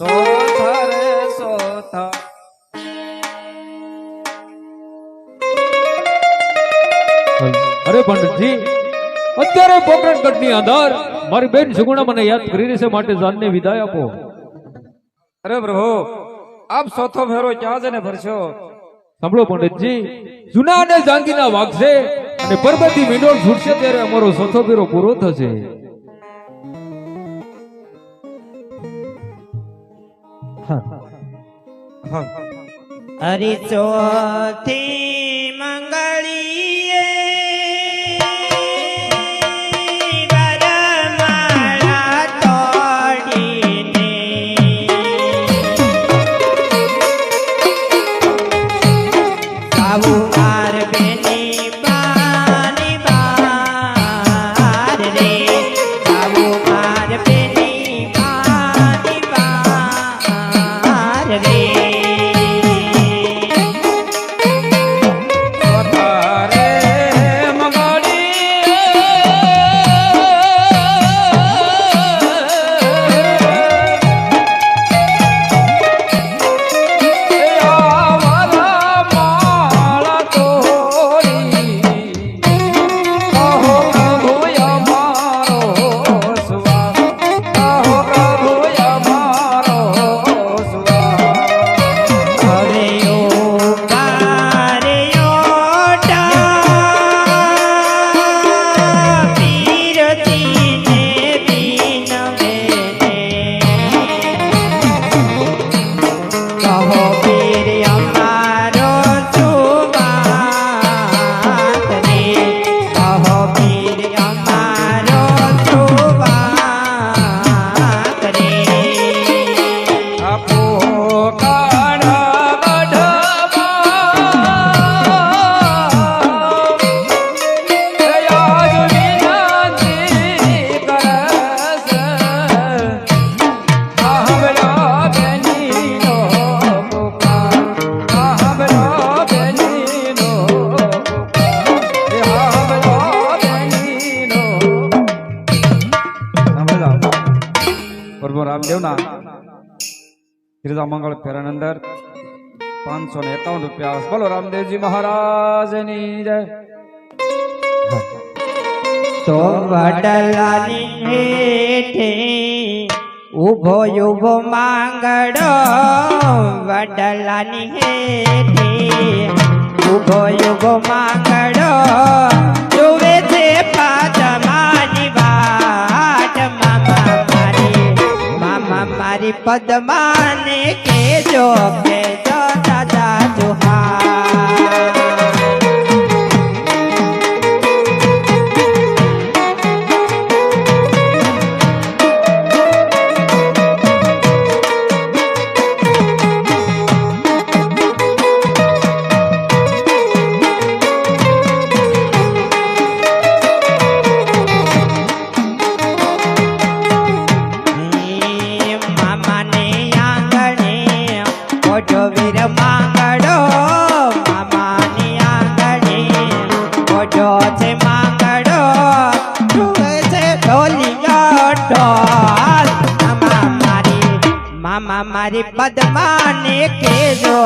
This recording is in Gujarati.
સોથા રે સોથા. અરે પંડિતજી અત્યારે પોકરણગઢની અંદર મારી બેન સુગુણા મને યાદ કરી રહી છે માટે જાનને વિદાય આપો. અરે પ્રભુ આપ સોથો ફેરો ક્યાં જઈને ભરશો સાંભળો પંડિતજી જૂના અને જાંગીના વાગશે અને પરબતી મીંડોળ છૂટશે ત્યારે અમારો સોથો ફેરો પૂરો થશે. હરિ ચોથી પ્રભુ રામદેવના ત્રીજા મંગળ ફેરાની અંદર પાંચસો ને એકાવન રૂપિયા બોલો રામદેવજી મહારાજની જય. તો વડલાની હેઠે ઊભો ઊભો માંગડો, વડલાની હેઠે ઊભો ઊભો માંગડો પદમાને કેજો કેજો મોટો વીર માંગડો, મામાને આંગણે મોટો છે માંગડો જુએ છે ઢોલ મામા મારી મામા મારી પદ્માને કેજો